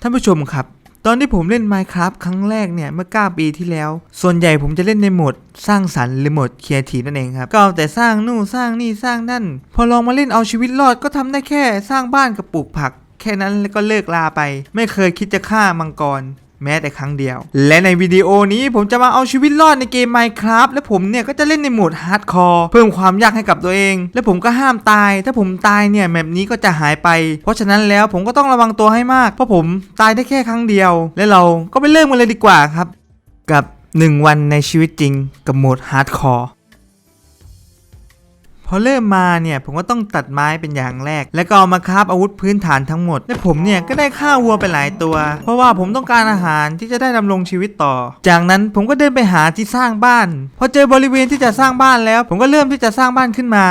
ท่านผู้ชมครับ ตอนที่ผมเล่น Minecraft ครั้งแรกเนี่ย เมื่อ 9 ปีที่แล้ว ส่วนใหญ่ผมจะเล่นในโหมดสร้างสรรค์หรือโหมดเคียร์ทีนั่นเองครับ ก็เอาแต่สร้างนู่นสร้างนี่สร้างนั่น พอลองมาเล่นเอาชีวิตรอดก็ทำได้แค่สร้างบ้านกับปลูกผัก แค่นั้นแล้วก็เลิกลาไป ไม่เคยคิดจะฆ่ามังกร แม้แต่ครั้งเดียว และในวิดีโอนี้ผมจะมาเอาชีวิตรอดในเกม Minecraft และผมเนี่ยก็จะเล่นในโหมดฮาร์ดคอร์เพิ่มความยากให้กับตัวเอง และผมก็ห้ามตาย ถ้าผมตายเนี่ยแมปนี้ก็จะหายไป เพราะฉะนั้นแล้วผมก็ต้องระวังตัวให้มาก เพราะผมตายได้แค่ครั้งเดียว และเราก็ไปเริ่มกันเลยดีกว่าครับ กับ 1 วันในชีวิตจริงกับโหมดฮาร์ดคอร์ พอเริ่มมาเนี่ยผมก็ต้องตัดไม้เป็นอย่างแรก แล้วก็เอามาคราฟอาวุธพื้นฐานทั้งหมด และผมเนี่ยก็ได้ฆ่าวัวไปหลายตัว เพราะว่าผมต้องการอาหารที่จะได้ดำรงชีวิตต่อ จากนั้นผมก็เดินไปหาที่สร้างบ้าน พอเจอบริเวณที่จะสร้างบ้านแล้ว ผมก็เริ่มที่จะสร้างบ้านขึ้นมา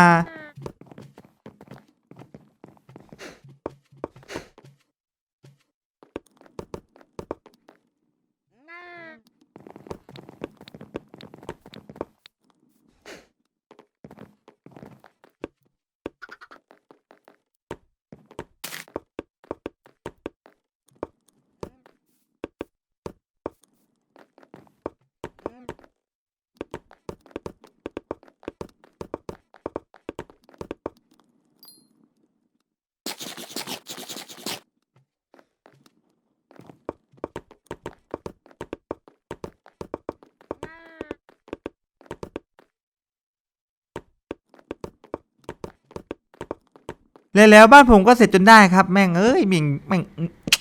แล้วแล้วบ้านผมก็เสร็จจนได้ครับ แม่งเอ้ยมิงแม่ง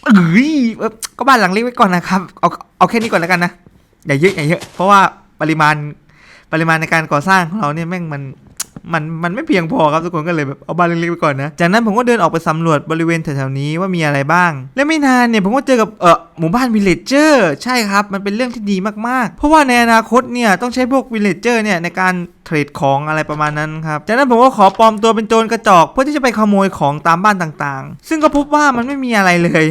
เอ้ยก็บ้านหลังเล็กไว้ก่อนนะครับ เอาเอาแค่นี้ก่อนแล้วกันนะอย่าเยอะอย่าเยอะ เพราะว่าปริมาณปริมาณในการก่อสร้างของเราเนี่ยแม่งมัน มันมันไม่เพียงพอครับทุกคนก็เลยแบบเอาบ้านเล็กๆไปก่อนนะ จากนั้นผมก็เดินออกไปสำรวจบริเวณแถวๆนี้ว่ามีอะไรบ้าง และไม่นานเนี่ยผมก็เจอกับเออหมู่บ้านวิลเลจเจอร์ใช่ครับมันเป็นเรื่องที่ดีมากๆ เพราะว่าในอนาคตเนี่ยต้องใช้พวกวิลเลจเจอร์เนี่ยในการเทรดของอะไรประมาณนั้นครับ จากนั้นผมก็ขอปลอมตัวเป็นโจรกระจอกเพื่อที่จะไปขโมยของตามบ้านต่างๆ ซึ่งก็พบว่ามันไม่มีอะไรเลย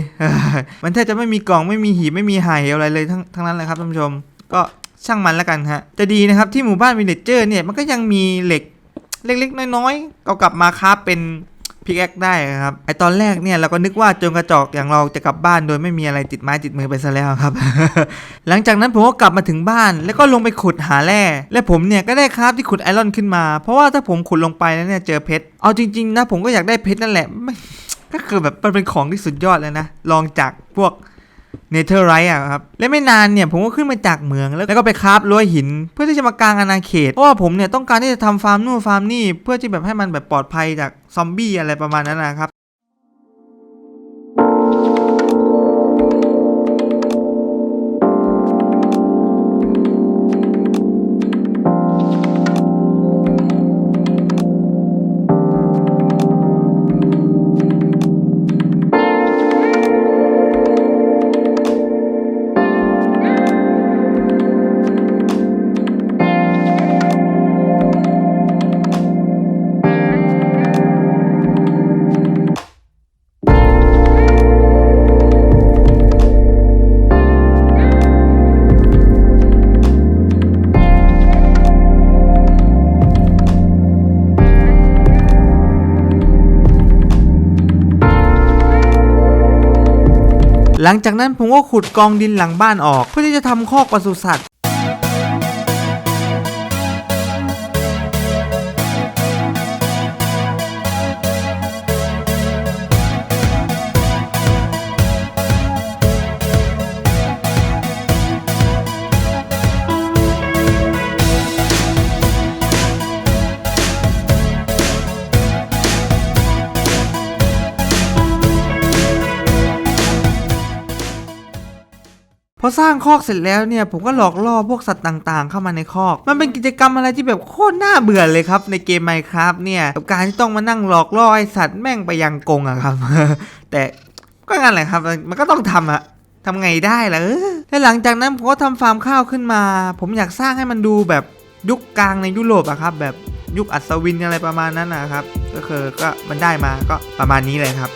มันแทบจะไม่มีกล่องไม่มีหีบไม่มีไหอะไรเลยทั้งทั้งนั้นเลยครับท่านผู้ชม ก็ช่างมันแล้วกันฮะ จะดีนะครับที่หมู่บ้านวิลเลจเจอร์เนี่ยมันก็ยังมีเหล็ก เล็กๆ น้อยๆเอากลับมาคราฟเป็นพิกแอคได้ครับไอตอนแรกเนี่ยเราก็นึกว่าโจรกระจอกอย่างเราจะกลับบ้านโดยไม่มีอะไรติดไม้ติดมือไปซะแล้วครับ หลังจากนั้นผมก็กลับมาถึงบ้าน แล้วก็ลงไปขุดหาแร่ และผมเนี่ยก็ได้คราฟที่ขุดไอรอนขึ้นมา เพราะว่าถ้าผมขุดลงไปแล้วเนี่ยเจอเพชรเอาจริงๆนะผมก็อยากได้เพชรนั่นแหละก็คือแบบมันเป็นของที่สุดยอดเลยนะลองจากพวก เนเธอร์ไรท์อะครับ และไม่นานเนี่ยผมก็ขึ้นมาจากเมืองแล้วแล้วก็ไปคราฟรั้วหิน เพื่อที่จะมากางอาณาเขต เพราะว่าผมเนี่ยต้องการที่จะทำฟาร์มนู่นฟาร์มนี่ เพื่อที่แบบให้มันแบบปลอดภัยจากซอมบี้อะไรประมาณนั้นนะครับ หลังจากนั้นผมก็ขุดกองดินหลังบ้านออก เพื่อที่จะทำคอกปศุสัตว์ พอสร้างคอกเสร็จแล้วเนี่ยผมก็หลอกล่อพวกสัตว์ต่างๆ เข้ามาในคอก มันเป็นกิจกรรมอะไรที่แบบโคตรน่าเบื่อเลยครับในเกม Minecraft เนี่ยกับการที่ต้องมานั่งหลอกล่อไอสัตว์แม่งไปยังกงอะครับ แต่ก็งั้นแหละครับ มันก็ต้องทำอะทำไงได้ล่ะเออและหลังจากนั้นผมก็ทำฟาร์มข้าวขึ้นมา ผมอยากสร้างให้มันดูแบบยุคกลางในยุโรปอะครับ แบบยุคอัศวินอะไรประมาณนั้นนะครับ ก็คือก็มันได้มาก็ประมาณนี้เลยครับ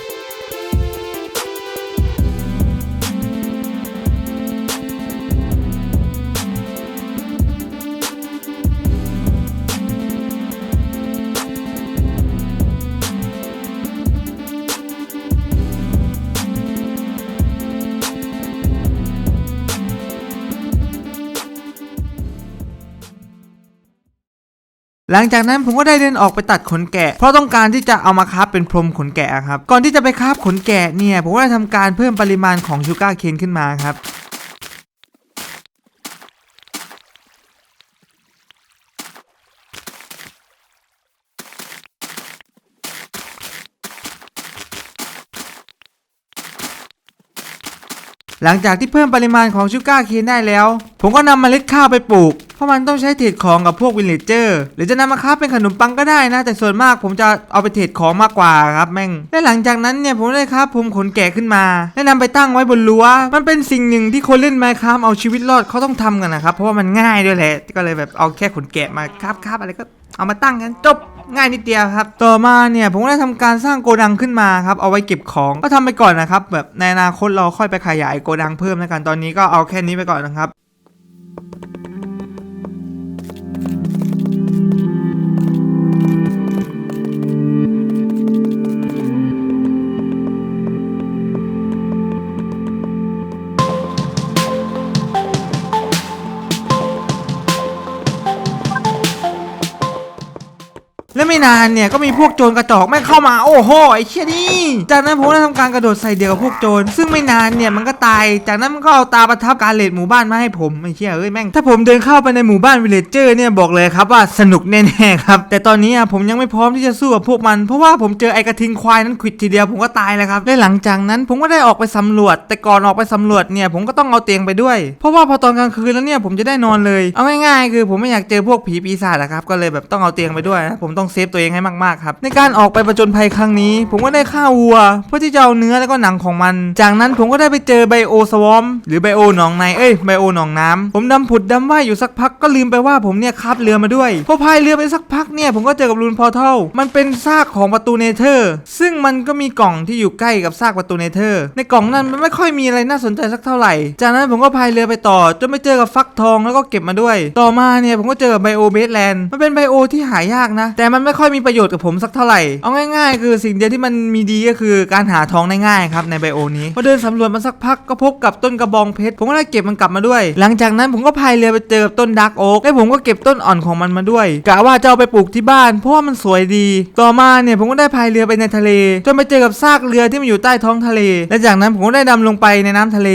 หลังจากนั้นผมก็ได้เดินออกไปตัดขนแกะ เพราะต้องการที่จะเอามาคาฟเป็นพรมขนแกะครับ ก่อนที่จะไปคาฟขนแกะเนี่ยผมก็ได้ทำการเพิ่มปริมาณของชูการ์เคนขึ้นมาครับหลังจากที่เพิ่มปริมาณของชูการ์เคนได้แล้ว ผมก็นำเมล็ดข้าวไปปลูก เพราะมันต้องใช้เทรดของกับพวกวิลเลจเจอร์หรือจะนำมาค้าเป็นขนมปังก็ได้นะ แต่ส่วนมากผมจะเอาไปเทรดของมากกว่าครับแม่งและหลังจากนั้นเนี่ยผมได้ครับผมขนแกะขึ้นมา และนำไปตั้งไว้บนรั้วมันเป็นสิ่งหนึ่งที่คนเล่นไมค์ครับเอาชีวิตรอดเขาต้องทำกันนะครับเพราะว่ามันง่ายด้วยแหละก็เลยแบบเอาแค่ขนแกะมาครับครับอะไรก็เอามาตั้งกันจบง่ายนิดเดียวครับ ต่อมาเนี่ยผมได้ทำการสร้างโกดังขึ้นมาครับเอาไว้เก็บของก็ทำไปก่อนนะครับแบบในอนาคตเราค่อยไปขยายโกดังเพิ่มแล้วกันตอนนี้ก็เอาแค่นี้ไปก่อนนะครับ ไม่นานเนี่ยก็มีพวกโจรกระจอกแม่งเข้ามาโอ้โหไอ้เชี่ยนี่จากนั้นผมได้ทำการกระโดดใส่เดียวกับพวกโจรซึ่งไม่นานเนี่ยมันก็ตาย จากนั้นมันก็เอาตาประทับการเลดหมู่บ้านมาให้ผมไอ้เชี่ยเอ้ยแม่งถ้าผมเดินเข้าไปในหมู่บ้านวิลเลจเจอร์เนี่ยบอกเลยครับว่าสนุกแน่ๆครับแต่ตอนนี้อะผมยังไม่พร้อมที่จะสู้กับพวกมัน เพราะว่าผมเจอไอ้กระทิงควายนั้นขิดทีเดียวผมก็ตายแล้วครับและหลังจากนั้นผมก็ได้ออกไปสำรวจ แต่ก่อนออกไปสำรวจเนี่ยผมก็ต้องเอาเตียงไปด้วย เพราะว่าพอตอนกลางคืนแล้วเนี่ยผมจะได้นอนเลย เอาง่ายๆคือผมไม่อยากเจอพวกผีปีศาจอะครับก็เลยแบบต้องเอาเตียงไปด้วยนะผมต้องเซฟตัวเองให้มากๆครับในการออกไปประจนภัยครั้งนี้ ผมก็ได้ฆ่าวัว เพื่อที่จะเอาเนื้อแล้วก็หนังของมัน จากนั้นผมก็ได้ไปเจอไบโอสวอมหรือไบโอหนองในเอ้ยไบโอหนองน้ำผมดำผุดดำว่ายอยู่สักพักก็ลืมไปว่าผมเนี่ยคาบเรือมาด้วยพอพายเรือไปสักพักเนี่ยผมก็เจอกับรูนพอร์ทัลมันเป็นซากของประตูเนเธอร์ ซึ่งมันก็มีกล่องที่อยู่ใกล้กับซากประตูเนเธอร์ ในกล่องนั้นมันไม่ค่อยมีอะไรน่าสนใจสักเท่าไหร่ จากนั้นผมก็พายเรือไปต่อจนไปเจอกับฟักทองแล้วก็เก็บมาด้วย ต่อมาเนี่ยผมก็เจอกับไบโอเบสแลนด์มันเป็นไบโอที่หายากนะ แต่มันไม่ค่อยมีประโยชน์กับผมสักเท่าไหร่ เอาง่ายๆ คือสิ่งเดียวที่มันมีดีก็คือการหาทองได้ง่ายครับในไบโอนี้พอเดินสำรวจมาสักพักก็พบกับต้นกระบองเพชรผมก็ได้เก็บมันกลับมาด้วย หลังจากนั้นผมก็พายเรือไปเจอกับต้นดักโอ๊กและผมก็เก็บต้นอ่อนของมันมาด้วยกะว่าจะเอาไปปลูกที่บ้าน เพราะว่ามันสวยดี ต่อมาเนี่ยผมก็ได้พายเรือไปในทะเล จนไปเจอกับซากเรือที่มันอยู่ใต้ท้องทะเล และจากนั้นผมก็ได้ดำลงไปในน้ำทะเล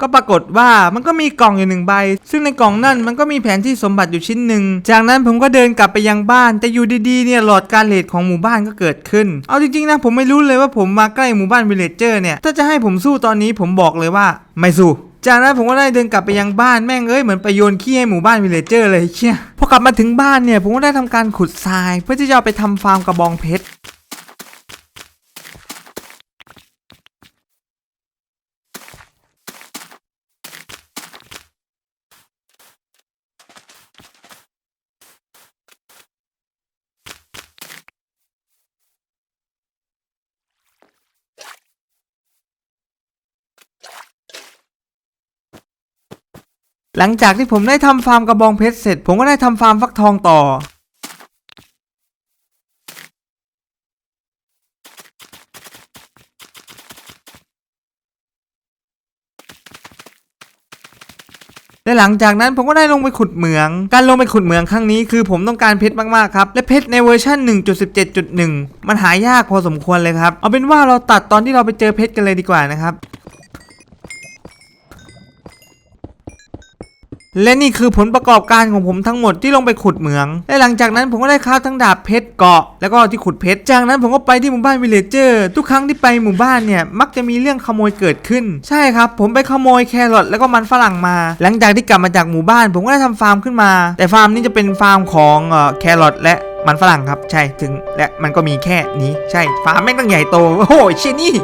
ก็ปรากฏว่ามันก็มีกล่องอยู่หนึ่งใบ ซึ่งในกล่องนั่นมันก็มีแผนที่สมบัติอยู่ชิ้นหนึ่งจากนั้นผมก็เดินกลับไปยังบ้านแต่อยู่ดีๆเนี่ยหลอดการเลดของหมู่บ้านก็เกิดขึ้น เอาจริงๆนะผมไม่รู้เลยว่าผมมาใกล้หมู่บ้านวิลเลจเจอร์เนี่ย ถ้าจะให้ผมสู้ตอนนี้ผมบอกเลยว่าไม่สู้จากนั้นผมก็ได้เดินกลับไปยังบ้านแม่งเอ้ยเหมือนไปโยนขี้ให้หมู่บ้านวิลเลจเจอร์เลยเชี่ยพอกลับมาถึงบ้านเนี่ยผมก็ได้ทำการขุดทราย เพื่อที่จะไปทำฟาร์มกระบองเพชร หลังจากที่ผมได้ทำฟาร์มกระบองเพชรเสร็จ ผมก็ได้ทำฟาร์มฟักทองต่อ และหลังจากนั้นผมก็ได้ลงไปขุดเหมือง การลงไปขุดเหมืองครั้งนี้คือผมต้องการเพชรมากๆครับ และเพชรในเวอร์ชัน1.17.1 มันหายากพอสมควรเลยครับ เอาเป็นว่าเราตัดตอนที่เราไปเจอเพชรกันเลยดีกว่านะครับ และนี่คือผลประกอบการของผมทั้งหมดที่ลงไปขุดเหมือง และหลังจากนั้นผมก็ได้คราทั้งดาบเพชรเกาะ แล้วก็ที่ขุดเพชร จากนั้นผมก็ไปที่หมู่บ้านวิลเลจเจอร์ ทุกครั้งที่ไปหมู่บ้านเนี่ยมักจะมีเรื่องขโมยเกิดขึ้น ใช่ครับ ผมไปขโมยแครอทแล้วก็มันฝรั่งมา หลังจากที่กลับมาจากหมู่บ้าน ผมก็ได้ทำฟาร์มขึ้นมา แต่ฟาร์มนี้จะเป็นฟาร์มของออแครอทและมันฝรั่งครับ ใช่ถึงและมันก็มีแค่นี้ ใช่ฟาร์มแม่งตั้งใหญ่โต โอ้โหเชนี่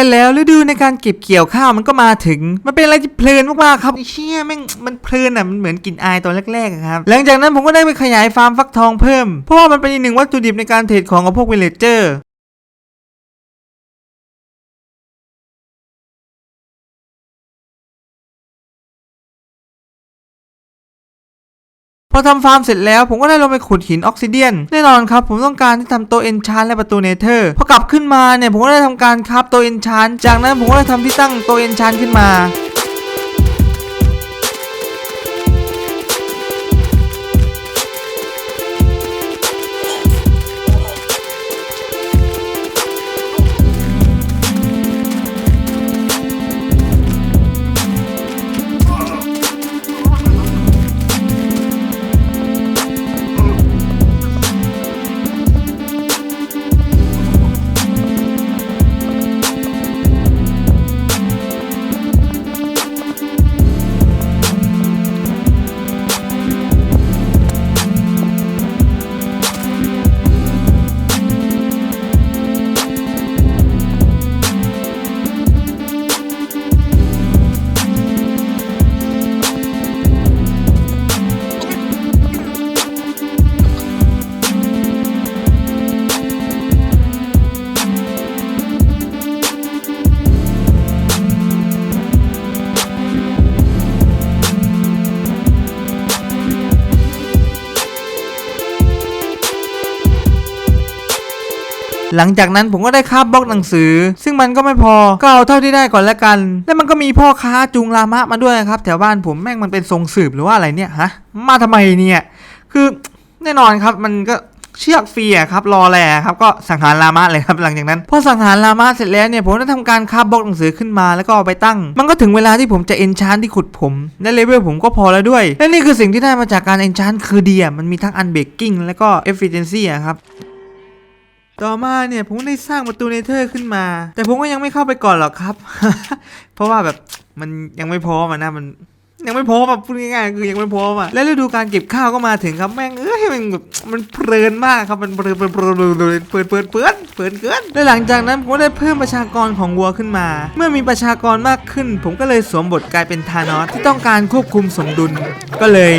ละแล้วฤดูในการเก็บเกี่ยวข้าวมันก็มาถึง มันเป็นอะไรที่เพลินมากๆครับไอ้เชี่ยแม่งมันเพลินอะมันเหมือนกลิ่นอายตอนแรกๆครับหลังจากนั้นผมก็ได้ไปขยายฟาร์มฟักทองเพิ่มเพราะว่ามันเป็นอีกหนึ่งวัตถุดิบในการเทรดของกับพวกวิลเลจเจอร์ อทำฟาร์มเสร็จแล้วผมก็ได้ลงไปขุดหินออกซิเดียน แน่นอนครับ ผมต้องการที่ทำตัวเอนชานและประตูเนเธอร์พอกลับขึ้นมาเนี่ยผมก็ได้ทำการคราฟตัวเอนชานจากนั้นผมก็ได้ทำที่ตั้งตัวเอนชานขึ้นมา หลังจากนั้นผมก็ได้คาบบล็อกหนังสือ ซึ่งมันก็ไม่พอก็เอาเท่าที่ได้ก่อนแล้วกัน แล้วมันก็มีพ่อค้าจูงลามะมาด้วยครับแถวบ้านผมแม่งมันเป็นทรงสืบหรือว่าอะไรเนี่ยฮะมาทำไมเนี่ยคือแน่นอนครับมันก็เชือกฟรีอะครับรอแลครับก็สังหารลามะเลยครับหลังจากนั้นพอสังหารลามะเสร็จแล้วเนี่ยผมได้ทำการคาบบล็อกหนังสือขึ้นมาแล้วก็เอาไปตั้ง มันก็ถึงเวลาที่ผมจะเอนชานที่ขุดผมและเลเวลผมก็พอแล้วด้วย และนี่คือสิ่งที่ได้มาจากการเอนชานคือเดีอะมันมีทั้งอันเบกกิ้งแล้วก็เอฟฟิเชนซี่ครับ ต่อมาเนี่ยผมได้สร้างประตูเนเธอร์ขึ้นมา แต่ผมก็ยังไม่เข้าไปก่อนหรอกครับ เพราะว่าแบบมันยังไม่พร้อมอะนะมันยังไม่พร้อมแบบพูดง่ายๆคือยังไม่พร้อมอะและฤดูการเก็บข้าวก็มาถึงครับแม่งเอ้ยมันแบบมันเพลินมากครับมันเพลินเพลินเพลินเพลินเพลินเพลินเพลินเพลินเพลินเกินและหลังจากนั้นผมก็ได้เพิ่มประชากรของวัวขึ้นมา เมื่อมีประชากรมากขึ้น ผมก็เลยสวมบทกลายเป็นธานอสที่ต้องการควบคุมสมดุล ก็เลย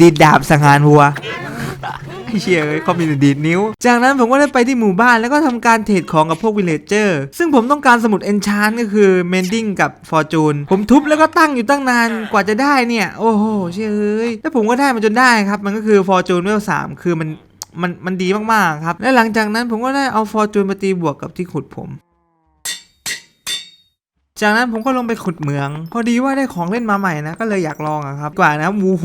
ดีดดาบสังหารวัว ไอเชียเอ้ยเขามีแต่ดีดนิ้ว จากนั้นผมก็ได้ไปที่หมู่บ้านแล้วก็ทำการเทรดของกับพวกวิลเลจเจอร์ซึ่งผมต้องการสมุดเอนชานก็คือเมนดิ้งกับฟอร์จูนผมทุบแล้วก็ตั้งอยู่ตั้งนานกว่าจะได้เนี่ย โอ้โหเชียเอ้ยแล้วผมก็ได้มาจนได้ครับ มันก็คือฟอร์จูนเวลสามคือมันมันมันดีมากๆครับ และหลังจากนั้นผมก็ได้เอาฟอร์จูนมาตีบวกกับที่ขุดผมจากนั้นผมก็ลงไปขุดเหมือง พอดีว่าได้ของเล่นมาใหม่นะ ก็เลยอยากลองอะครับ กว่านะโอ้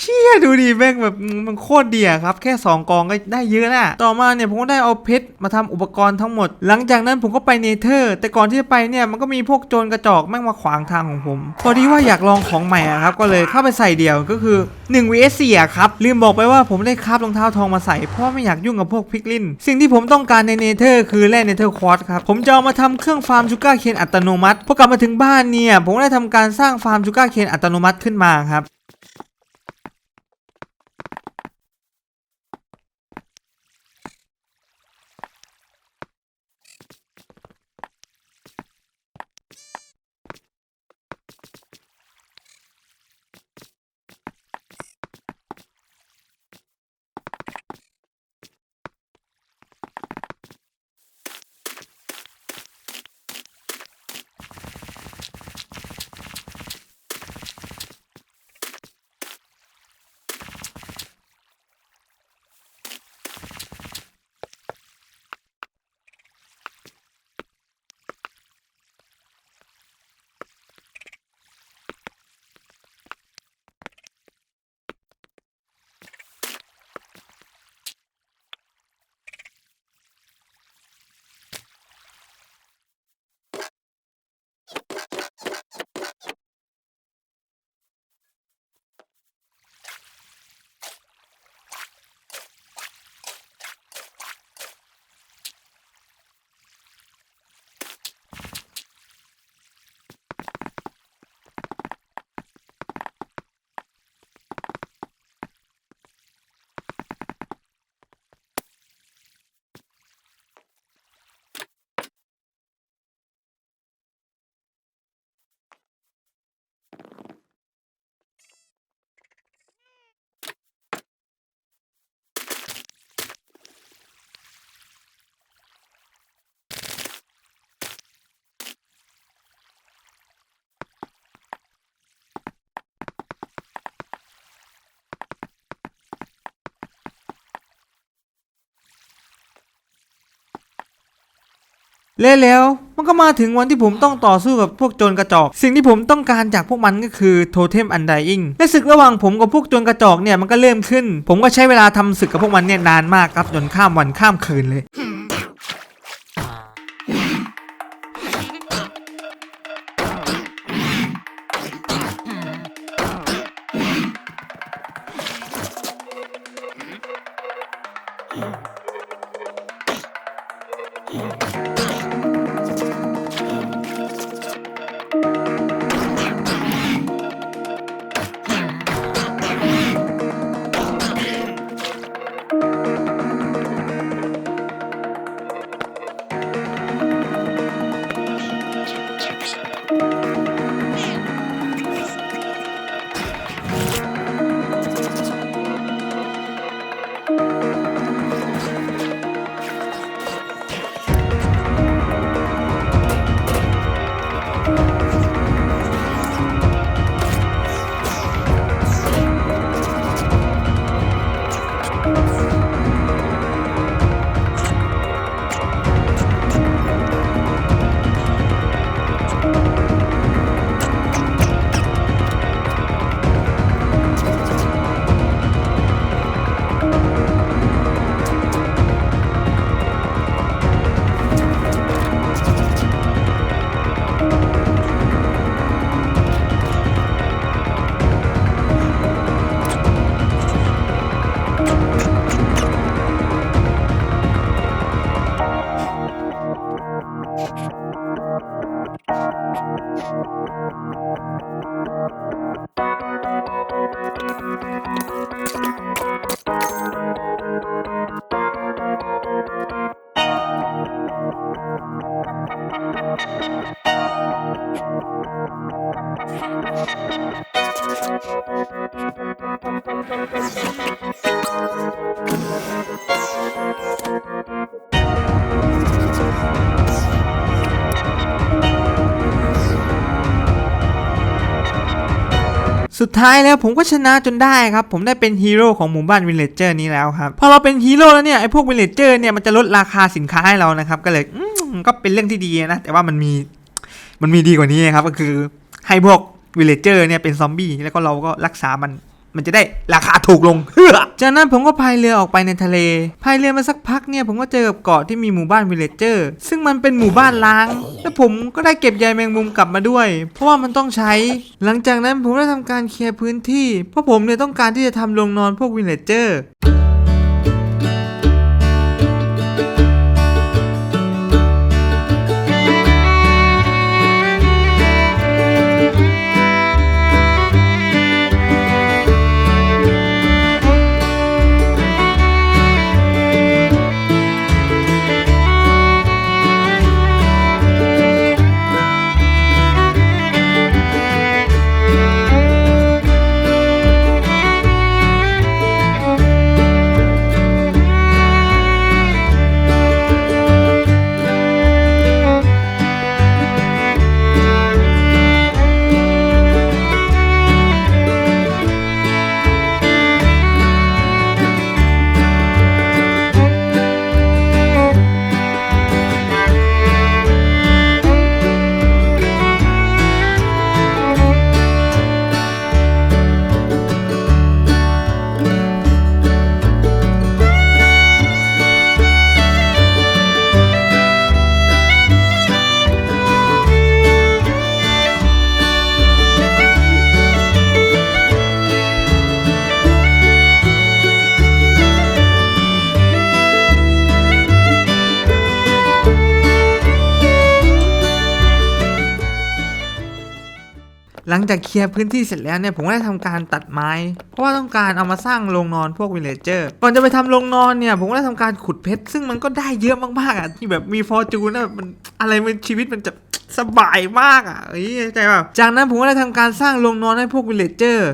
เชี่ยดูดิแม่งแบบมันโคตรเดีอะครับ แค่ 2 กองก็ได้เยอะนะต่อมาเนี่ยผมก็ได้เอาเพชรมาทำอุปกรณ์ทั้งหมด หลังจากนั้นผมก็ไปเนเธอร์ แต่ก่อนที่จะไปเนี่ยมันก็มีพวกโจรกระจอกแม่งมาขวางทางของผม พอดีว่าอยากลองของใหม่ครับก็เลยเข้าไปใส่เดี่ยวก็คือ1 vs 4อะครับลืมบอกไปว่าผมได้คาบรองเท้าทองมาใส่เพราะไม่อยากยุ่งกับพวกพิกลิน สิ่งที่ผมต้องการในเนเธอร์คือแร่เนเธอร์ควอตครับผมจะเอามาทำเครื่องฟาร์มชูการ์เคนอัตโนมัติพอกลับมาถึงบ้านเนี่ยผมได้ทำการสร้างฟาร์มชูการ์เคนอัตโนมัติขึ้นมาครับ และแล้วมันก็มาถึงวันที่ผมต้องต่อสู้กับพวกโจรกระจอก สิ่งที่ผมต้องการจากพวกมันก็คือโทเทมอันไดอิงและศึกระหว่างผมกับพวกโจรกระจอกเนี่ยมันก็เริ่มขึ้น ผมก็ใช้เวลาทำศึกกับพวกมันเนี่ยนานมากครับจนข้ามวันข้ามคืนเลย สุดท้ายแล้วผมก็ชนะจนได้ครับ ผมได้เป็นฮีโร่ของหมู่บ้านวิลเลจเจอร์นี้แล้วครับ พอเราเป็นฮีโร่แล้วเนี่ยไอ้พวกวิลเลจเจอร์เนี่ยมันจะลดราคาสินค้าให้เรานะครับ ก็เลยก็เป็นเรื่องที่ดีนะ แต่ว่ามันมีมันมีดีกว่านี้ครับ ก็คือให้พวกวิลเลจเจอร์เนี่ยเป็นซอมบี้แล้วก็เราก็รักษามัน มันจะได้ราคาถูกลง จากนั้นผมก็พายเรือออกไปในทะเล พายเรือมาสักพักเนี่ยผมก็เจอกับเกาะที่มีหมู่บ้านวิลเลจเจอร์ ซึ่งมันเป็นหมู่บ้านล้าง และผมก็ได้เก็บใยแมงมุมกลับมาด้วย เพราะว่ามันต้องใช้ หลังจากนั้นผมได้ทำการเคลียร์พื้นที่ เพราะผมเนี่ยต้องการที่จะทำโรงนอนพวกวิลเลจเจอร์ เคลียร์พื้นที่เสร็จแล้วเนี่ยผมก็ได้ทำการตัดไม้ เพราะว่าต้องการเอามาสร้างโรงนอนพวกวิลเลจเจอร์ก่อนจะไปทำโรงนอนเนี่ยผมก็ได้ทำการขุดเพชรซึ่งมันก็ได้เยอะมากๆอะที่แบบมีฟอร์จูนนะมันอะไรมันชีวิตมันจะสบายมากอะเอ้ยใจป่ะจากนั้นผมก็ได้ทำการสร้างโรงนอนให้พวกวิลเลจเจอร์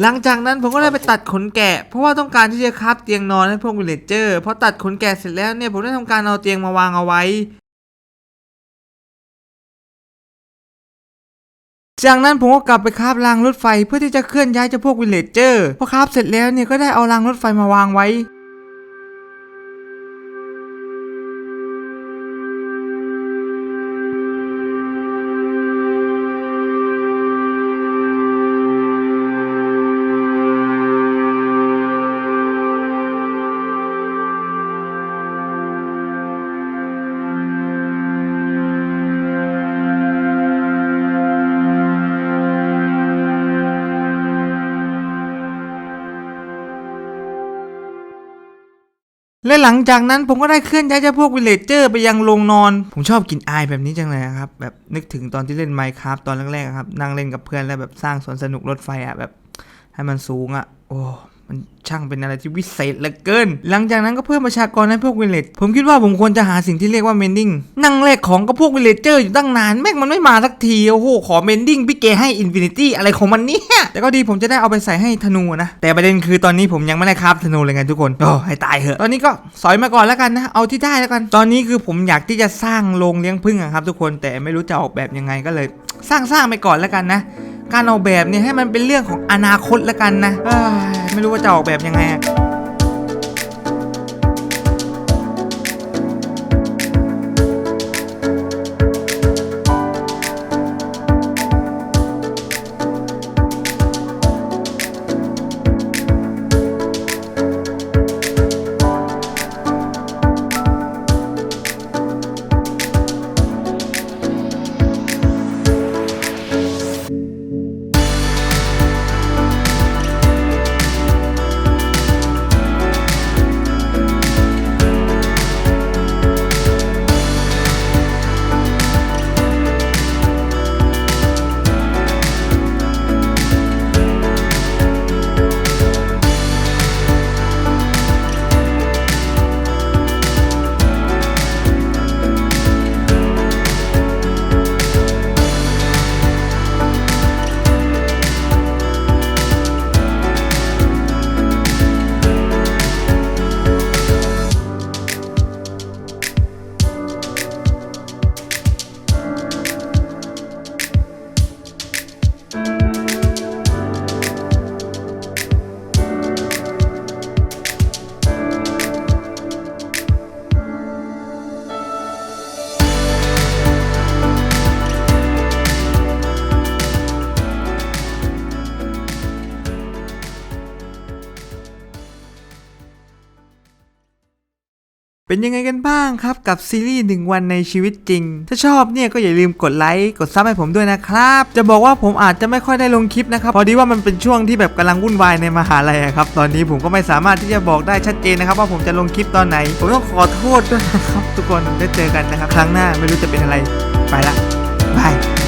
หลังจากนั้นผมก็ได้ไปตัดขนแกะ เพราะว่าต้องการที่จะคราฟเตียงนอนให้พวกวิลเลจเจอร์พอตัดขนแกะเสร็จแล้วเนี่ยผมได้ทำการเอาเตียงมาวางเอาไว้ จากนั้นผมก็กลับไปคาบรางรถไฟเพื่อที่จะเคลื่อนย้ายเจ้าพวกวิลเลจเจอร์พอคาบเสร็จแล้วเนี่ยก็ได้เอารางรถไฟมาวางไว้ และหลังจากนั้นผมก็ได้เคลื่อนย้ายเจ้าพวกวิลเลจเจอร์ไปยังโรงนอน ผมชอบกินอายแบบนี้จังเลยครับ แบบนึกถึงตอนที่เล่นไมค์ครับตอนแรกๆครับ นั่งเล่นกับเพื่อนแล้วแบบสร้างสวนสนุกรถไฟอะแบบ ให้มันสูงอะโอ้ มันช่างเป็นอะไรที่วิเศษเหลือเกิน หลังจากนั้นก็เพิ่มประชากรให้พวกวิลเลจผมคิดว่าผมควรจะหาสิ่งที่เรียกว่าเมนดิ้งนั่งแลกของกับพวกวิลเลจเจอร์อยู่ตั้งนาน แม่งมันไม่มาสักที โอ้โห ขอเมนดิ้งพี่เกให้อินฟินิตี้อะไรของมันเนี่ยแต่ก็ดีผมจะได้เอาไปใส่ให้ธนูนะ แต่ประเด็นคือตอนนี้ผมยังไม่ได้คราฟธนูเลยไงทุกคนโอ้ให้ตายเหอะ ตอนนี้ก็สอยมาก่อนแล้วกันนะ เอาที่ได้แล้วกัน ตอนนี้คือผมอยากที่จะสร้างโรงเลี้ยงผึ้งครับทุกคนแต่ไม่รู้จะออกแบบยังไงก็เลย สร้างสร้างไปก่อนแล้วกันนะ การออกแบบเนี่ยให้มันเป็นเรื่องของอนาคตละกันนะไม่รู้ว่าจะออกแบบยังไง ยังไงกันบ้างครับกับซีรีส์หนึ่งวันในชีวิตจริง ถ้าชอบเนี่ยก็อย่าลืมกดไลค์กดซับให้ผมด้วยนะครับ จะบอกว่าผมอาจจะไม่ค่อยได้ลงคลิปนะครับพอดีว่ามันเป็นช่วงที่แบบกำลังวุ่นวายในมหาลัยครับตอนนี้ผมก็ไม่สามารถที่จะบอกได้ชัดเจนนะครับ ว่าผมจะลงคลิปตอนไหน ผมต้องขอโทษด้วยนะครับทุกคนได้เจอกันนะครับ ครั้งหน้าไม่รู้จะเป็นอะไรไปละบาย